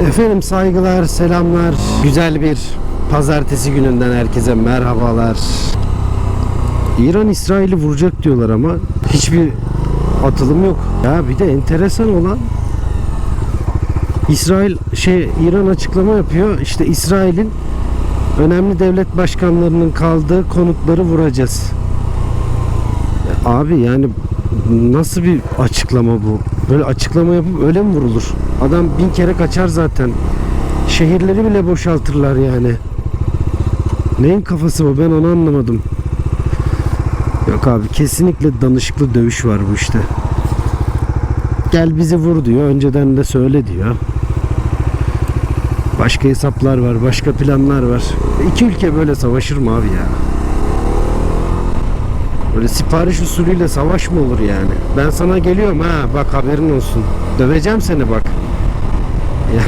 Efendim saygılar, selamlar. Güzel bir pazartesi gününden herkese merhabalar. İran İsrail'i vuracak diyorlar ama hiçbir atılım yok. Ya bir de enteresan olan İsrail şey İran açıklama yapıyor. İşte İsrail'in önemli devlet başkanlarının kaldığı konutları vuracağız. Ya Abi yani nasıl bir açıklama bu? Böyle açıklama yapıp öyle mi vurulur? Adam bin kere kaçar zaten. Şehirleri bile boşaltırlar yani. Neyin kafası bu ben onu anlamadım. Yok abi kesinlikle danışıklı dövüş var bu işte. Gel bizi vur diyor. Önceden de söyle diyor. Başka hesaplar var, başka planlar var. İki ülke böyle savaşır mı abi ya? Böyle sipariş usulüyle savaş mı olur yani? Ben sana geliyorum ha bak haberin olsun. Döveceğim seni bak. Ya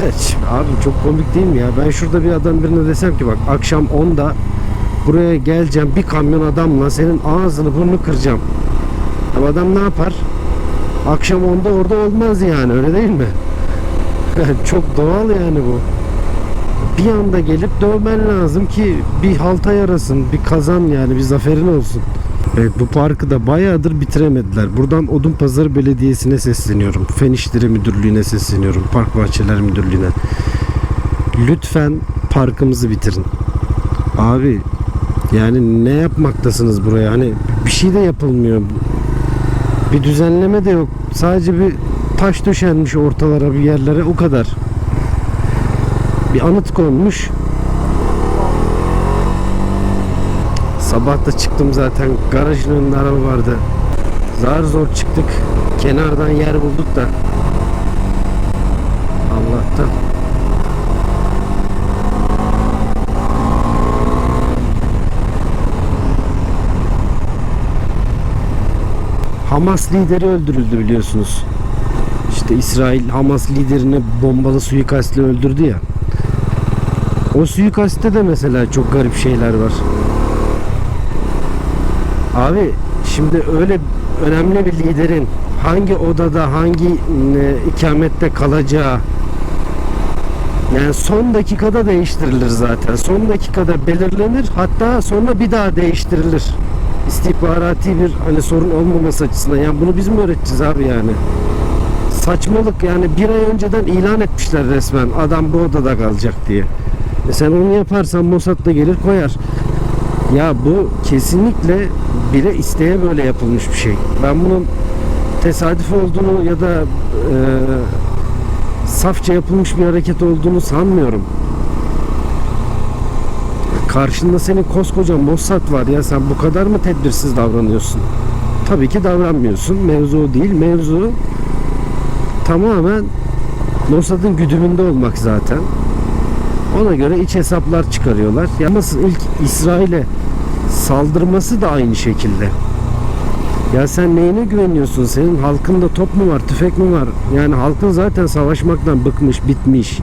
abi çok komik değil mi ya? Ben şurada bir adam birine desem ki bak akşam 10'da buraya geleceğim bir kamyon adamla senin ağzını burnunu kıracağım. Ama adam ne yapar? Akşam 10'da orada olmaz yani öyle değil mi? çok doğal yani bu. Bir anda gelip dövmen lazım ki bir halta yarasın, bir kazan yani bir zaferin olsun. Evet bu parkı da bayağıdır bitiremediler. Buradan Odunpazarı Belediyesi'ne sesleniyorum. Fen İşleri Müdürlüğü'ne sesleniyorum. Park Bahçeler Müdürlüğü'ne. Lütfen parkımızı bitirin. Abi yani ne yapmaktasınız buraya? Hani bir şey de yapılmıyor. Bir düzenleme de yok. Sadece bir taş döşenmiş ortalara bir yerlere o kadar. Bir anıt konmuş. Sabah da çıktım zaten garajın önünde araba vardı. Zar zor çıktık. Kenardan yer bulduk da. Allah'tan. Hamas lideri öldürüldü biliyorsunuz. İşte İsrail Hamas liderini bombalı suikastle öldürdü ya. O suikastte de mesela çok garip şeyler var. Abi şimdi öyle önemli bir liderin hangi odada hangi e, ikamette kalacağı yani son dakikada değiştirilir zaten. Son dakikada belirlenir hatta sonra bir daha değiştirilir. İstihbarati bir hani sorun olmaması açısından. Yani bunu biz mi öğreteceğiz abi yani? Saçmalık yani bir ay önceden ilan etmişler resmen adam bu odada kalacak diye. E sen onu yaparsan Mossad da gelir koyar. Ya bu kesinlikle bile isteye böyle yapılmış bir şey. Ben bunun tesadüf olduğunu ya da e, safça yapılmış bir hareket olduğunu sanmıyorum. Karşında senin koskoca Mossad var ya sen bu kadar mı tedbirsiz davranıyorsun? Tabii ki davranmıyorsun. Mevzu değil. Mevzu tamamen Mossad'ın güdümünde olmak zaten. Ona göre iç hesaplar çıkarıyorlar. Yalnız ilk İsrail'e saldırması da aynı şekilde. Ya sen neyine güveniyorsun? Senin halkında top mu var, tüfek mi var? Yani halkın zaten savaşmaktan bıkmış, bitmiş.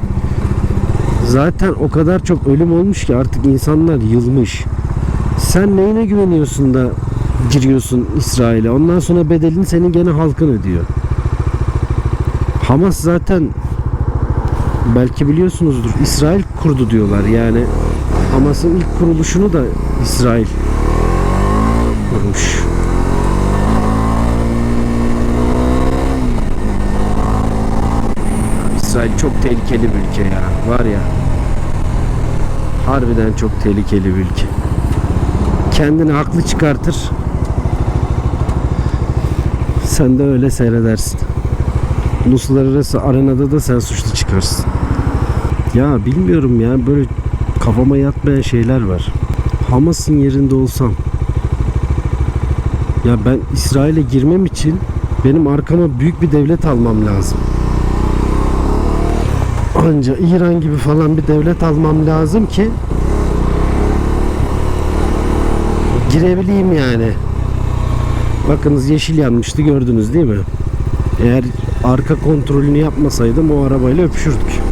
Zaten o kadar çok ölüm olmuş ki artık insanlar yılmış. Sen neyine güveniyorsun da giriyorsun İsrail'e? Ondan sonra bedelini senin gene halkın ödüyor. Hamas zaten belki biliyorsunuzdur İsrail kurdu diyorlar yani Hamas'ın ilk kuruluşunu da İsrail kurmuş. İsrail çok tehlikeli bir ülke ya var ya harbiden çok tehlikeli bir ülke. Kendini haklı çıkartır. Sen de öyle seyredersin. Uluslararası arenada da sen suçlu çıkarsın. Ya bilmiyorum ya böyle kafama yatmayan şeyler var. Hamas'ın yerinde olsam ya ben İsrail'e girmem için benim arkama büyük bir devlet almam lazım. Anca İran gibi falan bir devlet almam lazım ki girebileyim yani. Bakınız yeşil yanmıştı gördünüz değil mi? Eğer arka kontrolünü yapmasaydım o arabayla öpüşürdük.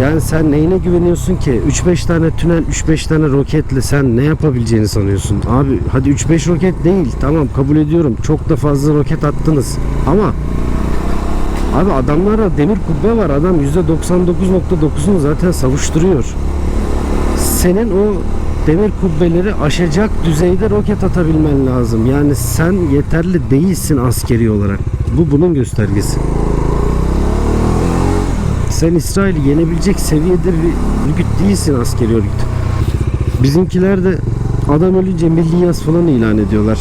Yani sen neyine güveniyorsun ki? 3-5 tane tünel, 3-5 tane roketle sen ne yapabileceğini sanıyorsun? Abi hadi 3-5 roket değil. Tamam kabul ediyorum. Çok da fazla roket attınız. Ama Abi adamlara demir kubbe var. Adam %99.9'unu zaten savuşturuyor. Senin o demir kubbeleri aşacak düzeyde roket atabilmen lazım. Yani sen yeterli değilsin askeri olarak. Bu bunun göstergesi. Sen İsrail'i yenebilecek seviyede bir örgüt değilsin askeri örgüt. Bizimkiler de adam ölünce milli yaz falan ilan ediyorlar.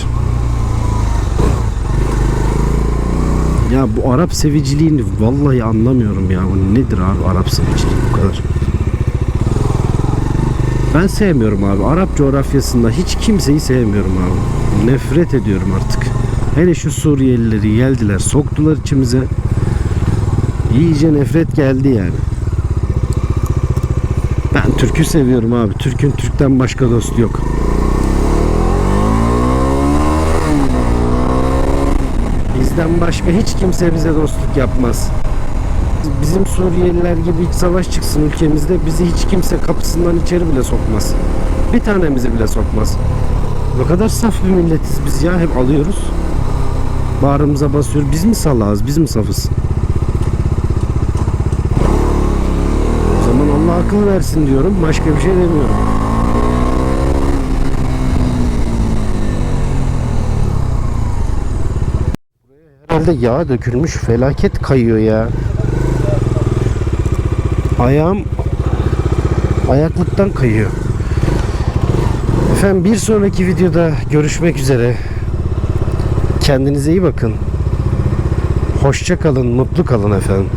Ya bu Arap seviciliğini vallahi anlamıyorum ya. O nedir abi Arap seviciliği bu kadar? Ben sevmiyorum abi. Arap coğrafyasında hiç kimseyi sevmiyorum abi. Nefret ediyorum artık. Hele şu Suriyelileri geldiler, soktular içimize. İyice nefret geldi yani. Ben Türk'ü seviyorum abi. Türk'ün Türk'ten başka dostu yok. Bizden başka hiç kimse bize dostluk yapmaz. Bizim Suriyeliler gibi iç savaş çıksın ülkemizde bizi hiç kimse kapısından içeri bile sokmaz. Bir tanemizi bile sokmaz. Ne kadar saf bir milletiz biz ya hep alıyoruz. Bağrımıza basıyor. Biz mi salağız? Biz mi safız? Akıl versin diyorum. Başka bir şey demiyorum. Herhalde yağ dökülmüş. Felaket kayıyor ya. Ayağım ayaklıktan kayıyor. Efendim bir sonraki videoda görüşmek üzere. Kendinize iyi bakın. Hoşça kalın, mutlu kalın efendim.